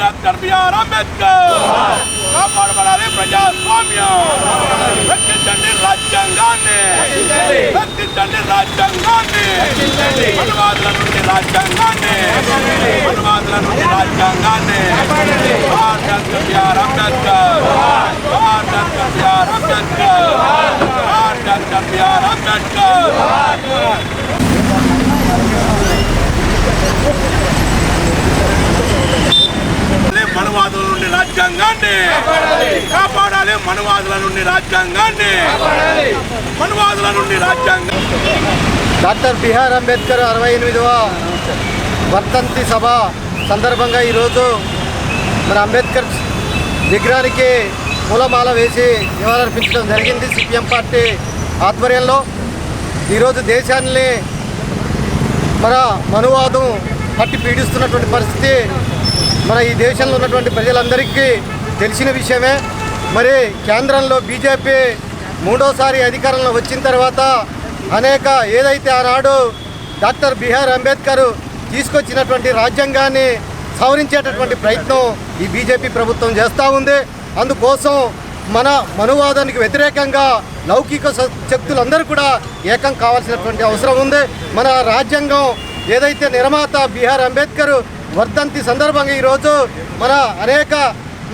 Doctor BR Ambedkar కాపాడబడాలి ప్రజాస్వామ్యం రక్షించండి రాజ్యాంగాన్ని రక్షించండి రాజ్యాంగాన్ని అంబేద్కర్ నుండి రాజ్యాంగాన్ని. కాపాడాలి మనవాదుల నుండి రాజ్యాంగాన్ని. మనవాదుల నుండి రాజ్యాంగం డాక్టర్ బిహార్ అంబేద్కర్ అరవై ఎనిమిదవ వర్తంతి సభ సందర్భంగా ఈరోజు మన అంబేద్కర్ విగ్రహానికి పూలమాల వేసి నివాళులర్పించడం జరిగింది. సిపిఎం పార్టీ ఆధ్వర్యంలో ఈరోజు దేశాన్ని మన మనువాదం పట్టి పీడిస్తున్నటువంటి పరిస్థితి మన ఈ దేశంలో ఉన్నటువంటి ప్రజలందరికీ తెలిసిన విషయమే. మరి కేంద్రంలో బీజేపీ మూడోసారి అధికారంలో వచ్చిన తర్వాత అనేక ఏదైతే ఆనాడు డాక్టర్ బిఆర్ అంబేద్కర్ తీసుకొచ్చినటువంటి రాజ్యాంగాన్ని సవరించేటటువంటి ప్రయత్నం ఈ బీజేపీ ప్రభుత్వం చేస్తూ ఉంది. అందుకోసం మన మనువాదానికి వ్యతిరేకంగా లౌకిక శక్తులందరూ కూడా ఏకం కావాల్సినటువంటి అవసరం ఉంది. మన రాజ్యాంగం ఏదైతే నిర్మాత బీహార్ అంబేద్కర్ వర్ధంతి సందర్భంగా ఈరోజు మన అనేక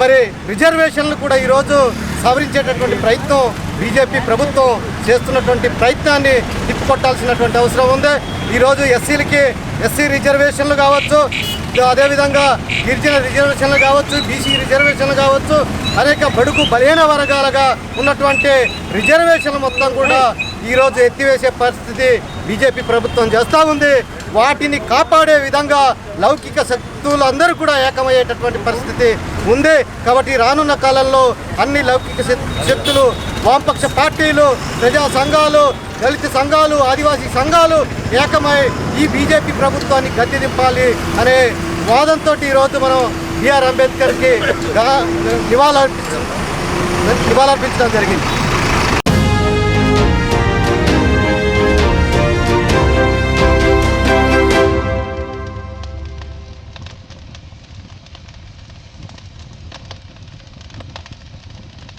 మరి రిజర్వేషన్లు కూడా ఈరోజు సవరించేటటువంటి ప్రయత్నం బీజేపీ ప్రభుత్వం చేస్తున్నటువంటి ప్రయత్నాన్ని తిప్పికొట్టాల్సినటువంటి అవసరం ఉంది. ఈరోజు ఎస్సీలకి ఎస్సీ రిజర్వేషన్లు కావచ్చు అదేవిధంగా గిరిజన రిజర్వేషన్లు కావచ్చు బీసీ రిజర్వేషన్లు కావచ్చు అనేక బడుగు బలహీన వర్గాలుగా ఉన్నటువంటి రిజర్వేషన్లు మొత్తం కూడా ఈరోజు ఎత్తివేసే పరిస్థితి బీజేపీ ప్రభుత్వం చేస్తూ ఉంది. వాటిని కాపాడే విధంగా లౌకిక శక్తులందరూ కూడా ఏకమయ్యేటటువంటి పరిస్థితి ఉంది. కాబట్టి రానున్న కాలంలో అన్ని లౌకిక శక్తులు వామపక్ష పార్టీలు ప్రజా సంఘాలు దళిత సంఘాలు ఆదివాసీ సంఘాలు ఏకమై ఈ బీజేపీ ప్రభుత్వాన్ని గద్దె దింపాలి అనే వాదంతో ఈరోజు మనం బిఆర్ అంబేద్కర్కి నివాళులర్పించడం జరిగింది.